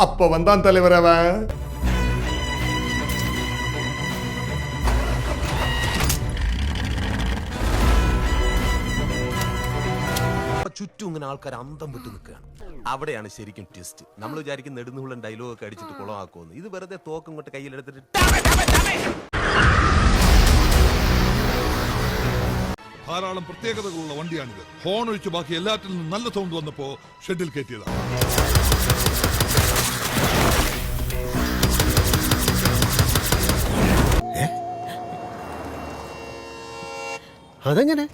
அப்ப வந்தான் தலைவர் அவன் അപ്പൊ ചുറ്റും ഇങ്ങനെ ആൾക്കാർ അന്തം വിട്ട് നിൽക്കുകയാണ് അവിടെയാണ് ശരിക്കും ട്വിസ്റ്റ് നമ്മൾ വിചാരിക്കും നെടുന്നുള്ളൻ ഡയലോഗ് ഒക്കെ അടിച്ചിട്ട് കുളമാക്കുമെന്ന് ഇത് വെറുതെ തോക്കും കൊണ്ട് കയ്യിലെടുത്തിട്ട് ധാരാളം പ്രത്യേകതകളുള്ള വണ്ടിയാണിത് ഹോൺ ഒഴിച്ച് ബാക്കി എല്ലാറ്റിൽ നിന്നും നല്ല സൗണ്ട് വന്നപ്പോ ഷെഡിൽ കയറ്റിയതാണ് അതെങ്ങനെ?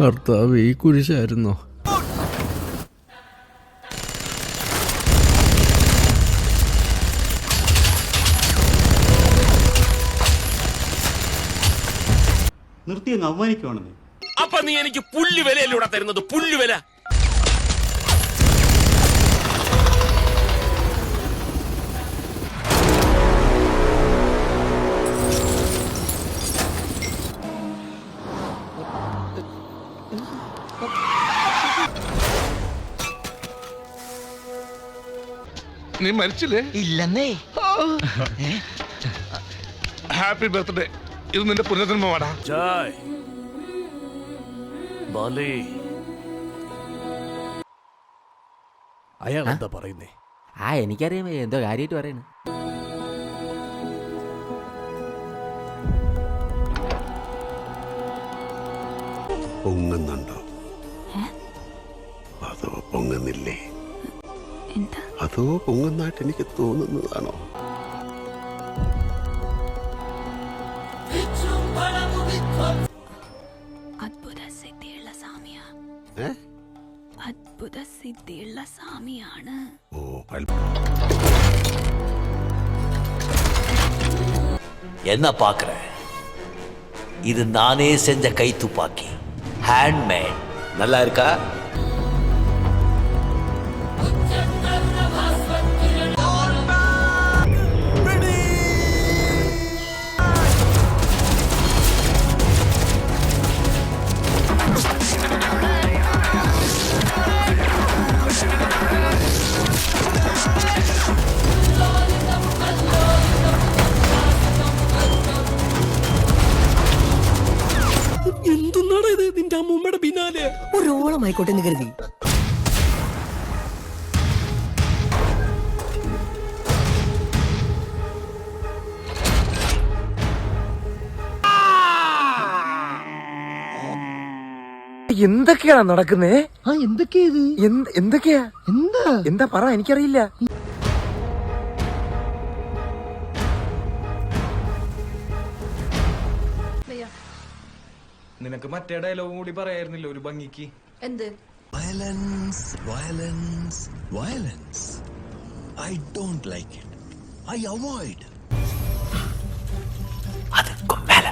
കർത്താവ് ഈ കുരിശായിരുന്നോ? നിർത്തി അങ്ങ് അവമാനിക്കുവാണെന്ന്. അപ്പൊ നീ എനിക്ക് പുല്ലുവിലയിലൂടെ തരുന്നത്? പുല്ല് നീ മരിച്ചില്ലേ? ഇല്ലെന്നേ. ഹാപ്പി ബർത്ത്ഡേ ഇത് നിന്റെ പുനർജന്മമാടാ. ജയ്. ബലി. അയാൾ എന്താ പറയുന്നേ? ആ എനിക്കറിയാം. എന്തോ കാര്യമായിട്ട് പറയണ. പൊങ്ങുന്നുണ്ടോ അതോ പൊങ്ങുന്നില്ലേ അതോ പൊങ്ങുന്നതായിട്ട് എനിക്ക് തോന്നുന്നതാണോ അത്ഭുത സിദ്ധിയുള്ള സാമിയാ ഏ അത്ഭുത സിദ്ധിയുള്ള സാമിയാണ് ഓ അൽ- என்ன பாக்குற இது நானே செஞ்ச கை துப்பாக்கி ஹேண்ட்மேட் நல்லா இருக்கா? അമ്മൂമ്മയുടെ പിന്നാലെ. ഒരോളമായിക്കോട്ടെ എന്ന് കരുതി. എന്തൊക്കെയാണ് നടക്കുന്നേ? ആ എന്തൊക്കെയാ ഇത്? എന്ത്- എന്തൊക്കെയാ? എന്താ? എന്താ പറ എനിക്കറിയില്ല. നിനക്ക് മറ്റേ ഡയലോഗും കൂടി പറയായിരുന്നില്ല ഒരു ഭംഗിക്ക് എന്ത് violence violence violence I don't like it I avoid அதுக்கும் மேல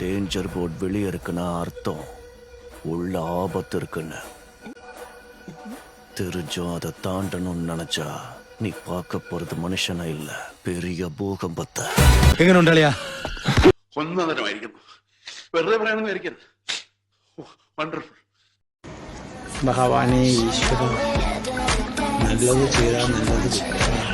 டேஞ்சர் போர்ட் வெளியே இருக்குன்னா அர்த்தம் உள்ள ஆபத்து இருக்குன்னு தெரிஞ்சும் அதை தாண்டணும்னு நினைச்சா நீ பார்க்க போறது மனுஷனா இல்ல பெரிய பூகம்பத்தை എങ്ങനെ ഉണ്ടാളിയാ ഒന്നതരമായിരിക്കുന്നു വെറുതെ പറയണമെന്ന് വിചാരിക്കരുത് വണ്ടർഫുൾ ഭഗവാനെ ഈശ്വര നല്ലത് ചെയ്താൽ നല്ലത് കിട്ടും